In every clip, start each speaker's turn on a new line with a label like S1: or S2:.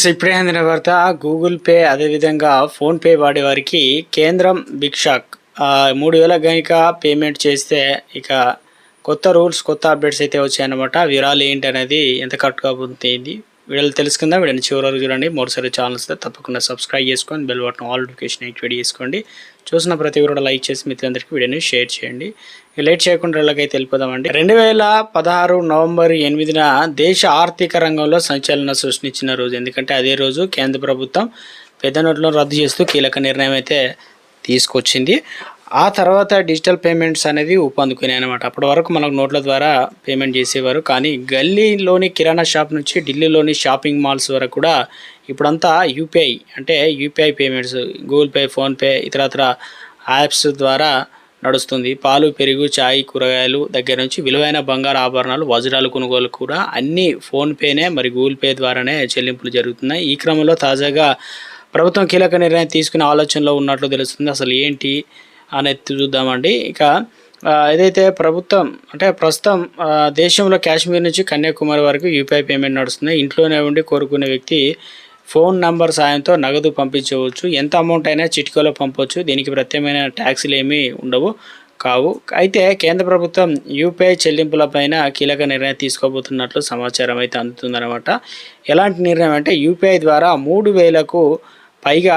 S1: Friends ఇప్పుడే అందిన వార్త గూగుల్ పే అదేవిధంగా ఫోన్పే వాడే వారికి కేంద్రం బిగ్ షాక్ మూడు వేల కనుక పేమెంట్ చేస్తే ఇక కొత్త రూల్స్ కొత్త అప్డేట్స్ అయితే వచ్చాయన్నమాట. వివరాలు ఏంటి అనేది ఎంత కరెక్ట్గా పొందుతుంది వీడియోలు తెలుసుకుందాం. వీడియోని చివరి వరకు చూడండి. మూడుసారి ఛానల్స్ తప్పకుండా సబ్స్క్రైబ్ చేసుకొని bell button all notification activate చేసుకోండి. చూసిన ప్రతి కూడా లైక్ చేసి మిత్రులందరికీ వీడియోని షేర్ చేయండి. లేట్ చేయకుండా ఇళ్ళకైతే వెళ్ళిపోదామండి. రెండు వేల పదహారు నవంబర్ ఎనిమిదిన దేశ ఆర్థిక రంగంలో సంచలన సృష్టించిన రోజు. ఎందుకంటే అదే రోజు కేంద్ర ప్రభుత్వం పెద్ద నోట్లను రద్దు చేస్తూ కీలక నిర్ణయం అయితే తీసుకొచ్చింది. ఆ తర్వాత డిజిటల్ పేమెంట్స్ అనేది ఊపందుకున్నాయి అనమాట అప్పటి వరకు మనకు నోట్ల ద్వారా పేమెంట్ చేసేవారు. కానీ గల్లీలోని కిరాణా షాప్ నుంచి ఢిల్లీలోని షాపింగ్ మాల్స్ వరకు కూడా ఇప్పుడంతా యూపీఐ అంటే UPI payments Google pay PhonePe ఇతరత్ర యాప్స్ ద్వారా నడుస్తుంది. పాలు పెరుగు చాయ్ కూరగాయలు దగ్గర నుంచి విలువైన బంగారు ఆభరణాలు వజ్రాలు కొనుగోలు కూడా అన్నీ ఫోన్పేనే మరి గూగుల్ పే ద్వారానే చెల్లింపులు జరుగుతున్నాయి. ఈ క్రమంలో తాజాగా ప్రభుత్వం కీలక నిర్ణయం తీసుకునే ఆలోచనలో ఉన్నట్లు తెలుస్తుంది. అసలు ఏంటి? అనేది చూద్దామండి ఇక ఏదైతే ప్రభుత్వం అంటే ప్రస్తుతం దేశంలో కాశ్మీర్ నుంచి కన్యాకుమారి వరకు యూపీఐ పేమెంట్ నడుస్తుంది ఇంట్లోనే ఉండి కోరుకునే వ్యక్తి ఫోన్ నంబర్ సాయంతో నగదు పంపించవచ్చు. ఎంత అమౌంట్ అయినా చిటికలో పంపవచ్చు దీనికి ప్రత్యేకమైన ట్యాక్సీలు ఏమీ ఉండవు కావు. అయితే కేంద్ర ప్రభుత్వం యూపీఐ చెల్లింపులపైన కీలక నిర్ణయం తీసుకోబోతున్నట్లు సమాచారం అయితే అందుతుందన్నమాట. ఎలాంటి నిర్ణయం అంటే యూపీఐ ద్వారా మూడు వేలకు పైగా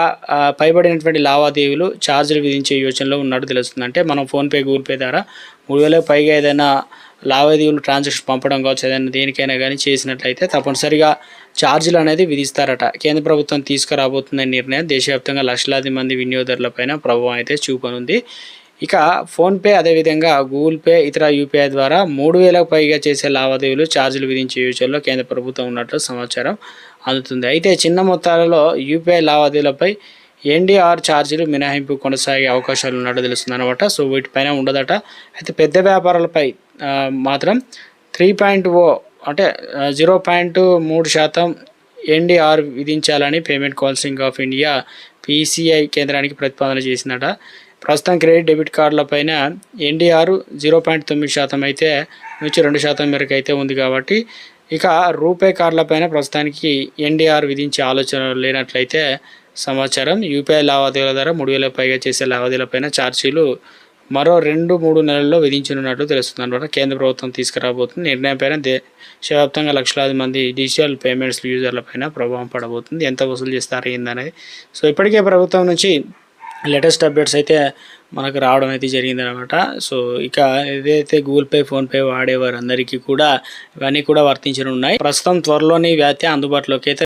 S1: పైబడినటువంటి లావాదేవీలు ఛార్జీలు విధించే యోచనలో ఉన్నట్టు తెలుస్తుంది. అంటే మనం ఫోన్పే గూగుల్ పే ద్వారా మూడు వేలకు పైగా ఏదైనా లావాదేవీలు ట్రాన్సాక్షన్ పంపడం కావచ్చు ఏదైనా దేనికైనా కానీ చేసినట్లయితే తప్పనిసరిగా ఛార్జీలు అనేది విధిస్తారట. కేంద్ర ప్రభుత్వం తీసుకురాబోతున్న నిర్ణయం దేశవ్యాప్తంగా లక్షలాది మంది వినియోగదారులపైన ప్రభావం అయితే చూపనుంది. ఇక ఫోన్పే అదేవిధంగా గూగుల్ పే ఇతర యూపీఐ ద్వారా మూడు వేలకు పైగా చేసే లావాదేవీలు ఛార్జీలు విధించే యోచనలో కేంద్ర ప్రభుత్వం ఉన్నట్లు సమాచారం అందుతుంది. అయితే చిన్న మొత్తాలలో యూపీఐ లావాదేవీలపై ఎన్డీఆర్ ఛార్జీలు మినహాయింపు కొనసాగే అవకాశాలు ఉన్నట్టు తెలుస్తుంది అనమాట సో వీటిపైన ఉండదట. అయితే పెద్ద వ్యాపారాలపై మాత్రం త్రీ పాయింట్ ఓ అంటే జీరో పాయింట్ మూడు శాతం ఎన్డీఆర్ విధించాలని payment counselling of India PCI కేంద్రానికి ప్రతిపాదన చేసిందట. ప్రస్తుతం క్రెడిట్ డెబిట్ కార్డులపైన ఎన్డీఆర్ జీరో పాయింట్ తొమ్మిది శాతం అయితే నుంచి రెండు శాతం మేరకు అయితే ఉంది కాబట్టి ఇక రూపే కార్డులపైన ప్రస్తుతానికి ఎన్డీఆర్ విధించే ఆలోచన లేనట్లయితే సమాచారం యూపీఐ లావాదేవీల ద్వారా మూడు వేల పైగా చేసే లావాదేవీలపైన ఛార్జీలు మరో రెండు మూడు నెలల్లో విధించనున్నట్లు తెలుస్తుంది అనమాట. కేంద్ర ప్రభుత్వం తీసుకురాబోతుంది. నిర్ణయం పైన దేశవ్యాప్తంగా లక్షలాది మంది డిజిటల్ పేమెంట్స్ యూజర్లపైన ప్రభావం పడబోతుంది. ఎంత వసూలు చేస్తారు ఏందనేది. సో ఇప్పటికే ప్రభుత్వం నుంచి లేటెస్ట్ అప్డేట్స్ అయితే మనకు రావడం అయితే జరిగిందనమాట సో ఇక ఏదైతే గూగుల్ పే ఫోన్పే వాడేవారందరికీ కూడా ఇవన్నీ కూడా వర్తించనున్నాయి. ప్రస్తుతం త్వరలోని వ్యాధి అందుబాటులోకి అయితే